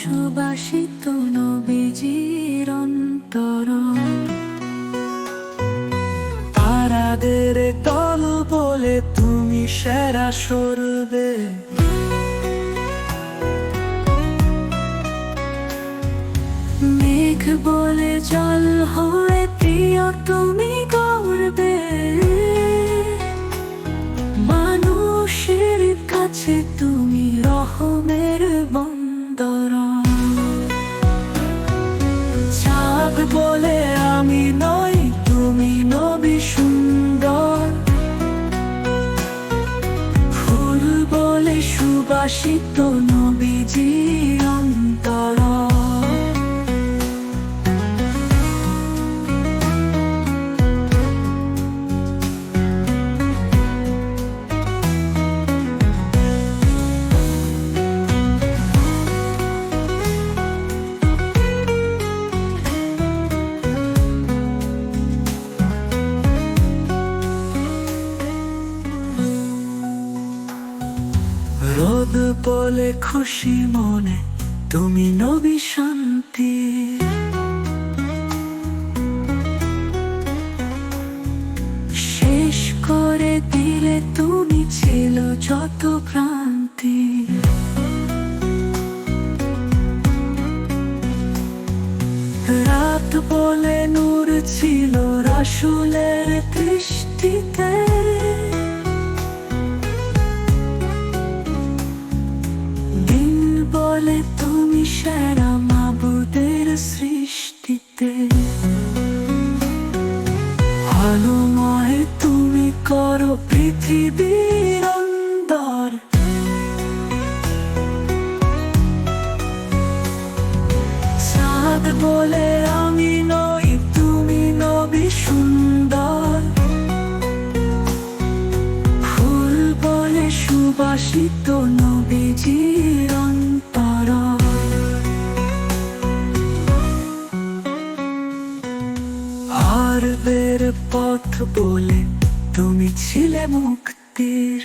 সুবাসিত নবীজির অন্তর। তারাদের তল বলে তুমি সেরা সরবে মেঘ বলে জল হয়ে প্রিয়, তুমি করবে মানুষের কাছে তুমি সুবাসিত নবীজি অন্তর। রোদ বলে খুশি মনে, তুমি নবী শান্তি। শেষ করে দিলে তুমি ছিল যত ক্রান্তি রাত বলে নূর ছিল রাসুলের দৃষ্টিতে। পৃথিবীর বলে আমি নই তুমি নবী সুন্দর। ফুল বলে সুবাসিত নবীজির আর পথ বলে তুমি ছিলে মুক্তির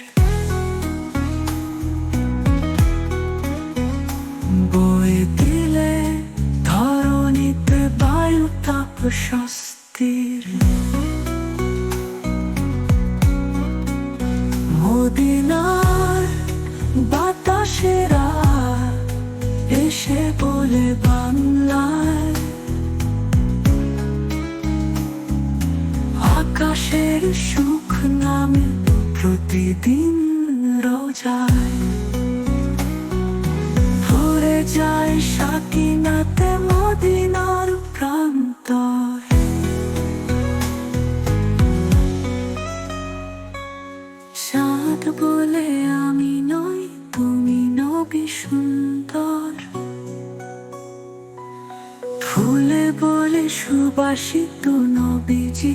বয়ে দিলে ধরণীতে বায়ু তাপ স্বস্তির। মদিনার বাতাসেরা এসে বলে বাংলায়। আকাশের সুখ নামে প্রতিদিন রোজায় ভরে যায় সাকিনাতে মদিনার চাঁদ বলে আমি নই, তুমি নবী সুন্দর। ফুলে বলে সুবাসিত নবীজি